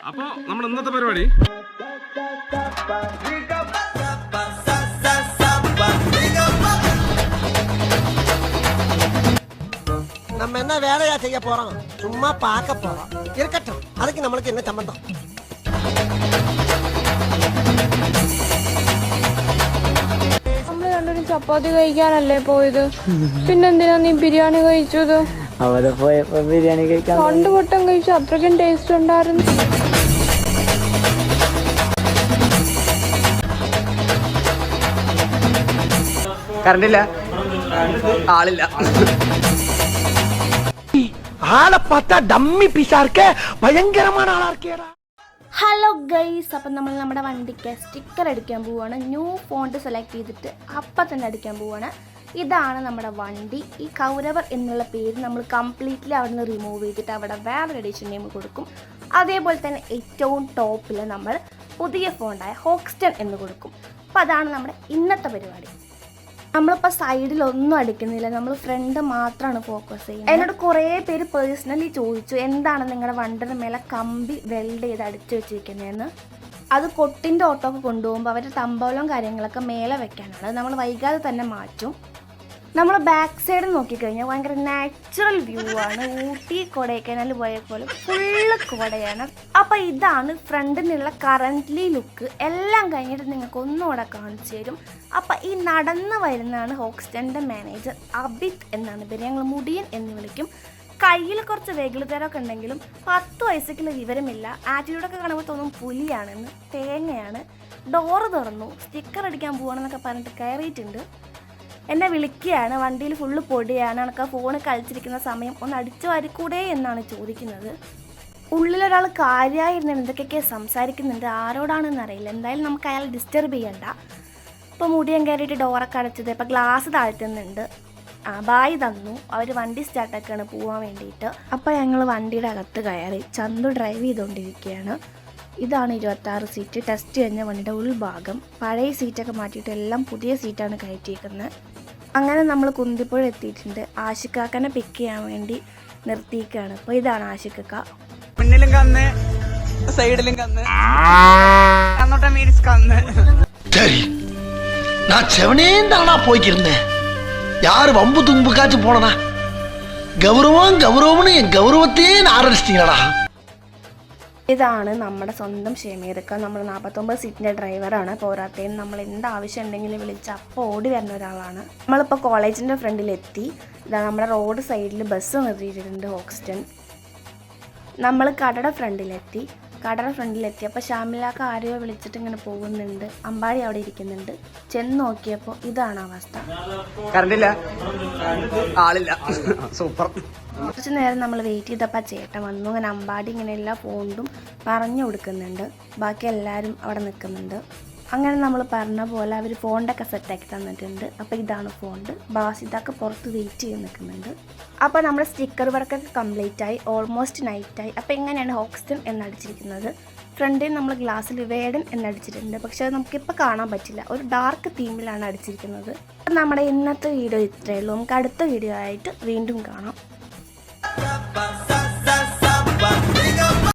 അപ്പൊ നമ്മുടെ ഇന്നത്തെ പരിപാടി நம்ம என்ன வேலையா செய்ய போறோம் சும்மா பார்க்க போறோம் இருக்கட்டும் அதுக்கு நம்மளுக்கு என்ன சம்பந்தம் നമ്മൾ രണ്ടുപേരും ചപ്പാത്തി കഴിക്കാനല്ലേ പോയത് പിന്നെന്തിനാ നീ ബിരിയാണി കഴിച്ചത് അവിടെ പോയപ്പോ ബിരിയാണി കഴിക്കാൻ രണ്ട് വട്ടം കഴിച്ചു. അത്രക്കും ടേസ്റ്റ് ഉണ്ടായിരുന്നു. കറണ്ടില്ല ആളില്ല. ആളെ പത്ത ഡമ്മി പിശാർക്ക് ഭയങ്കരമാണ് ആളാർക്കേടാ. ഹലോ ഗൈസ് അപ്പം നമ്മൾ നമ്മുടെ വണ്ടിക്ക് സ്റ്റിക്കർ അടിക്കാൻ പോവുകയാണ് ന്യൂ ഫോണ്ട് സെലക്ട് ചെയ്തിട്ട് അപ്പം തന്നെ അടിക്കാൻ പോവുകയാണ് ഇതാണ് നമ്മുടെ വണ്ടി. ഈ കൗരവർ എന്നുള്ള പേര് നമ്മൾ കംപ്ലീറ്റ്ലി അവിടെ നിന്ന് റിമൂവ് ചെയ്തിട്ട് അവിടെ വേറൊരു എഡിഷൻ നെയിം കൊടുക്കും. അതേപോലെ തന്നെ ഏറ്റവും ടോപ്പിൽ നമ്മൾ പുതിയ ഫോണ്ടായ ഹോക്സ്റ്റൺ എന്ന് കൊടുക്കും. അപ്പോൾ അതാണ് നമ്മുടെ ഇന്നത്തെ പരിപാടി. നമ്മളിപ്പോൾ സൈഡിലൊന്നും അടിക്കുന്നില്ല. നമ്മൾ ഫ്രണ്ട് മാത്രമാണ് ഫോക്കസ് ചെയ്യുന്നത്. എന്നോട് കുറേ പേര് പേഴ്സണലി ചോദിച്ചു എന്താണ് നിങ്ങളുടെ വണ്ടിന് മേലെ കമ്പി വെൽഡ് ചെയ്ത് അടിച്ചു വെച്ചിരിക്കുന്നതെന്ന്? അത് കൊട്ടിന്റെ ഓട്ടോ ഒക്കെ കൊണ്ടുപോകുമ്പോൾ അവരുടെ തമ്പോലം കാര്യങ്ങളൊക്കെ മേലെ വെക്കാനാണ്. നമ്മൾ വൈകാതെ തന്നെ മാറ്റും. നമ്മൾ ബാക്ക് സൈഡ് നോക്കിക്കഴിഞ്ഞാൽ ഭയങ്കര നാച്ചുറൽ വ്യൂ ആണ്. ഊട്ടി കൊടൈക്കനാൽ പോയ പോലെ ഫുള്ള് കോടയാണ്. അപ്പോൾ ഇതാണ് ഫ്രണ്ടിനുള്ള കറന്റ്ലി ലുക്ക് എല്ലാം കഴിഞ്ഞിട്ട് നിങ്ങൾക്ക് ഒന്നുകൂടെ കാണിച്ചു തരും. അപ്പോൾ ഈ നടന്ന് വരുന്നതാണ് ഹോക്സ്റ്റന്റെ മാനേജർ അബിത് എന്നാണ് പേര്. ഞങ്ങൾ മുടിയൻ എന്ന് വിളിക്കും. കയ്യിൽ കുറച്ച് വെകിളിത്തരമൊക്കെ ഉണ്ടെങ്കിലും പത്ത് വയസ്സേക്കുള്ള വിവരമില്ല. ആറ്റിറ്റ്യൂഡൊക്കെ കാണുമ്പോൾ തോന്നും പുലിയാണെന്ന് തേങ്ങയാണ്. ഡോറ് തുറന്നു സ്റ്റിക്കർ അടിക്കാൻ പോകണമെന്നൊക്കെ പറഞ്ഞിട്ട് കയറിയിട്ടുണ്ട്. എന്നെ വിളിക്കുകയാണ് വണ്ടിയിൽ ഫുള്ള് പൊടിയാണ് എനിക്ക് ഫോൺ കളിച്ചിരിക്കുന്ന സമയം ഒന്ന് അടിച്ചു വാരിക്കൂടെ എന്നാണ് ചോദിക്കുന്നത്. ഉള്ളിലൊരാൾ കാര്യമായിരുന്നു എന്തൊക്കെയൊക്കെ സംസാരിക്കുന്നുണ്ട് ആരോടാണെന്ന് അറിയില്ല. എന്തായാലും നമുക്ക് അയാൾ ഡിസ്റ്റർബ് ചെയ്യണ്ട. ഇപ്പോൾ മുടിയും കയറിയിട്ട് ഡോറൊക്കെ അടച്ചത് ഇപ്പോൾ ഗ്ലാസ് താഴ്ത്തുന്നുണ്ട്. ആ ബായ് തന്നു. അവർ വണ്ടി സ്റ്റാർട്ടാക്കാണ് പോകാൻ വേണ്ടിയിട്ട്. അപ്പോൾ ഞങ്ങൾ വണ്ടിയുടെ അകത്ത് കയറി ചന്തു ഡ്രൈവ് ചെയ്തുകൊണ്ടിരിക്കുകയാണ് ഇതാണ് ഇരുപത്താറ് സീറ്റ് ടെസ്റ്റ് കഴിഞ്ഞ വണ്ടിയുടെ ഉൾഭാഗം. പഴയ സീറ്റൊക്കെ മാറ്റിയിട്ട് എല്ലാം പുതിയ സീറ്റാണ് കയറ്റിയിരിക്കുന്നത് അങ്ങനെ നമ്മൾ കുന്തിപ്പുഴ എത്തിയിട്ടുണ്ട് ആഷിക്കാക്കനെ പിക്ക് ചെയ്യാൻ വേണ്ടി നിർത്തിയിരിക്കുകയാണ് അപ്പോൾ ഇതാണ് ആഷിക്കക്ക മുന്നിലും കന്ന് സൈഡിലും കന്ന് കന്നോട്ട മീൻസ് കന്ന് சரி நான் செவனேந்தானா போய்க்கிருந்தேன் யாரு வம்பு தும்புக்காச்சும் போனனா கௌரவம் கௌரவம்னு என் கௌரவத்தையே ஆரம்பிச்சிட்டீங்களா ഇതാണ് നമ്മുടെ സ്വന്തം ഷെമീർക്ക. നമ്മൾ നാൽപ്പത്തൊമ്പത് സീറ്റിന്റെ ഡ്രൈവറാണ്. പോരാത്തേന്ന് നമ്മൾ എന്ത് ആവശ്യം ഉണ്ടെങ്കിലും വിളിച്ച് അപ്പോൾ ഓടി വരുന്ന ഒരാളാണ്. നമ്മളിപ്പോൾ കോളേജിന്റെ ഫ്രണ്ടിലെത്തി. ഇതാ നമ്മുടെ റോഡ് സൈഡിൽ ബസ് നിർത്തിയിട്ടുണ്ട് ഓക്സിജൻ. നമ്മൾ കടയുടെ ഫ്രണ്ടിലെത്തി. കടയുടെ ഫ്രണ്ടിലെത്തി. അപ്പോൾ ഷാമിലാക്ക ആരെയോ വിളിച്ചിട്ട് ഇങ്ങനെ പോകുന്നുണ്ട്. അമ്പാടി അവിടെ ഇരിക്കുന്നുണ്ട്. ചെന്ന് നോക്കിയപ്പോൾ ഇതാണ് അവസ്ഥ. കറണ്ടില്ല. ആളില്ല. സൂപ്പർ. കുറച്ച് നേരം നമ്മൾ വെയിറ്റ് ചെയ്തപ്പോൾ ചേട്ടൻ വന്നു. അങ്ങനെ അമ്പാടി ഇങ്ങനെ എല്ലാ ഫോണ്ടും പറഞ്ഞു കൊടുക്കുന്നുണ്ട്. ബാക്കി എല്ലാവരും അവിടെ നിൽക്കുന്നുണ്ട്. അങ്ങനെ നമ്മൾ പറഞ്ഞ പോലെ അവർ ഫോണ്ടൊക്കെ സെറ്റാക്കി തന്നിട്ടുണ്ട്. അപ്പോൾ ഇതാണ് ഫോണ്ട് ബാസിതാക്ക് പുറത്ത് വെയിറ്റ് ചെയ്ത് നിൽക്കുന്നുണ്ട്. അപ്പോൾ നമ്മുടെ സ്റ്റിക്കർ വർക്കൊക്കെ കംപ്ലീറ്റ് ആയി. ഓൾമോസ്റ്റ് നൈറ്റായി അപ്പോൾ എങ്ങനെയാണ് ഹോക്സ്റ്റൺ എന്നടിച്ചിരിക്കുന്നത് ഫ്രണ്ടിൽ നമ്മൾ ഗ്ലാസ്സിൽ വേടൻ എന്നടിച്ചിട്ടുണ്ട് പക്ഷെ അത് നമുക്കിപ്പോൾ കാണാൻ പറ്റില്ല. ഒരു ഡാർക്ക് തീമിലാണ് അടിച്ചിരിക്കുന്നത്. നമ്മുടെ ഇന്നത്തെ വീഡിയോ ഇത്രയേ ഉള്ളൂ. നമുക്ക് അടുത്ത വീഡിയോ ആയിട്ട് വീണ്ടും കാണാം.